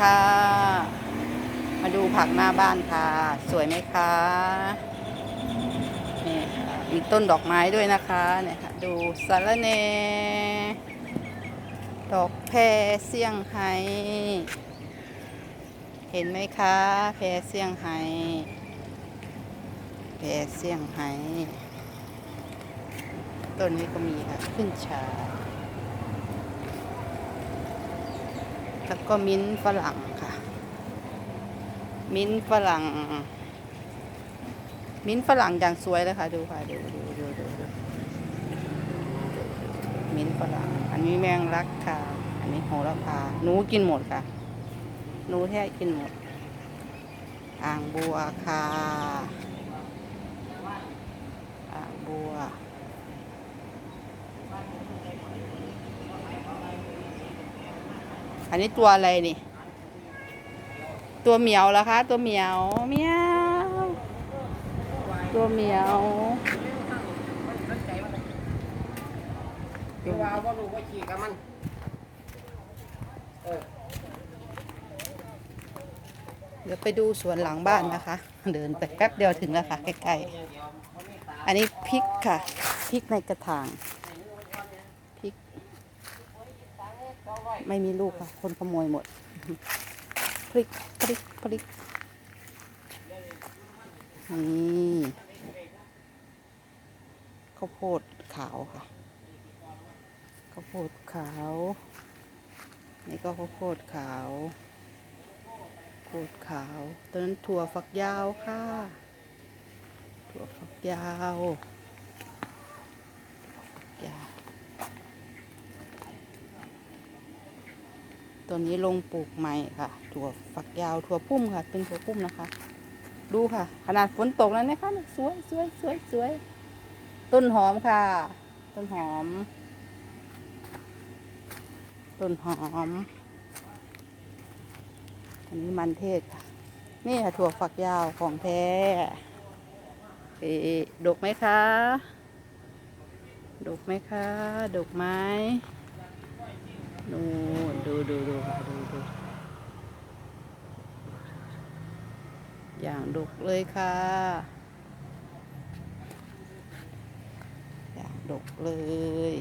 ค่ะ มาดูผักหน้าบ้านค่ะ สวยไหมคะนี่ค่ะมีต้นดอกไม้ด้วยนะคะเนี่ยค่ะดูสาระเน ดอกแพรเซี่ยงไฮ้เห็นไหมคะ แพรเซี่ยงไฮ้แพรเซี่ยงไฮ้ต้นนี้ก็มีค่ะ ขึ้นชา แล้วก็มิ้นฝรั่งค่ะ มิ้นฝรั่ง มิ้นฝรั่งอย่างสวยเลยค่ะ ดูค่ะดูดูดูดูดูมิ้นฝรั่ง อันนี้แมงลักค่ะ อันนี้โหระพาหนูกินหมดค่ะหนูแท้กินหมด อ่างบัวค่ะ อ่างบัว อันนี้ตัวอะไรนี่ ตัวเหมียวเหรอคะ ตัวเหมียวเหมียวตัวเหมียวที่ว่าว่าลูกว่าขี่กับมันเออเดี๋ยวไปดูสวนหลังบ้านนะคะ เดินไปแป๊บเดียวถึงแล้วค่ะใกล้ๆอันนี้พริกค่ะพริกในกระถางพริก ไม่มีลูกค่ะ คนขโมยหมดพริกพริกพริกนี่ข้าวโพดขาวค่ะข้าวโพดขาว นี่ก็ข้าวโพดขาวโพดขาวตัวนั้นถั่วฝักยาวค่ะ ถั่วฝักยาวฝักยาว ตัวนี้ลงปลูกใหม่ค่ะ ถั่วฝักยาวถั่วพุ่มค่ะ เป็นถั่วพุ่มนะคะ ดูค่ะ ขนาดฝนตกแล้วนะคะสวยสวยสวยสวยต้นหอมค่ะ ต้นหอม ต้นหอมอันนี้มันเทศค่ะ นี่ค่ะถั่วฝักยาวของแท้เอดกไหมคะดกไหมคะดกไหม นู่นดูดูดูค่ะดูดูอย่างดุกเลยค่ะ อย่างดุกเลย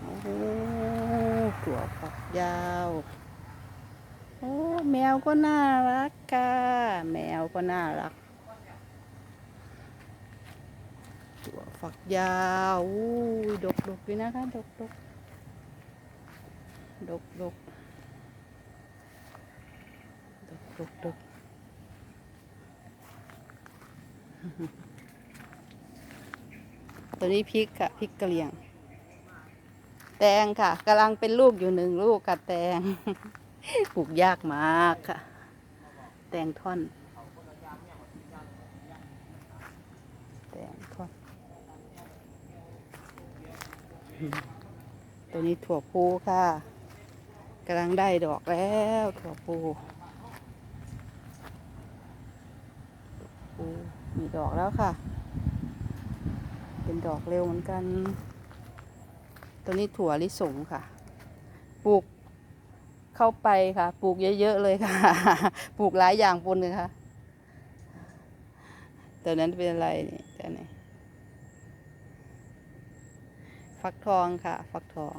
โอ้โหถั่วฝักยาวโอ้แมวก็น่ารักค่ะ แมวก็น่ารัก ตัวฝักยาวอู้ยดกดกด้วยนะคะดกดก ดกดกดกดกดกตัวนี้พริกค่ะพริกกะเหรี่ยง แตงค่ะกำลังเป็นลูกอยู่หนึ่งลูกค่ะแตงปลูกยากมากค่ะ แตงท่อน แตงท่อน ตัวนี้ถั่วพูค่ะ กำลังได้ดอกแล้วถั่วพูพูมีดอกแล้วค่ะ เป็นดอกเร็วเหมือนกัน ตัวนี้ถั่วลิสงค่ะ ปลูกเข้าไปค่ะ ปลูกเยอะๆเลยค่ะ ปลูกหลายอย่างปนเลยค่ะตัวนั้นเป็นอะไรนี่ตัวไหนฟักทองค่ะ ฟักทอง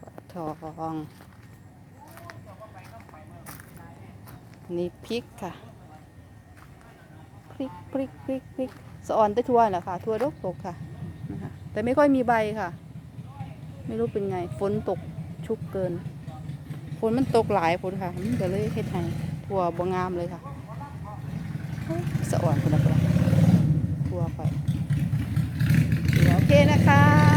ฟัก ทองนี่พริกค่ะ พริกพริกพริกพริกสะออนได้ทั่วแหละค่ะ ทั่วดกตกค่ะนะคะแต่ไม่ค่อยมีใบค่ะ ไม่รู้เป็นไง ฝนตกชุกเกิน ฝนมันตกหลายฝนค่ะมันก็เลยเฮ็ดให้ทั่วบ่งามเลยค่ะสะอ่อนคนละคนละทั่วไปโอเคนะคะ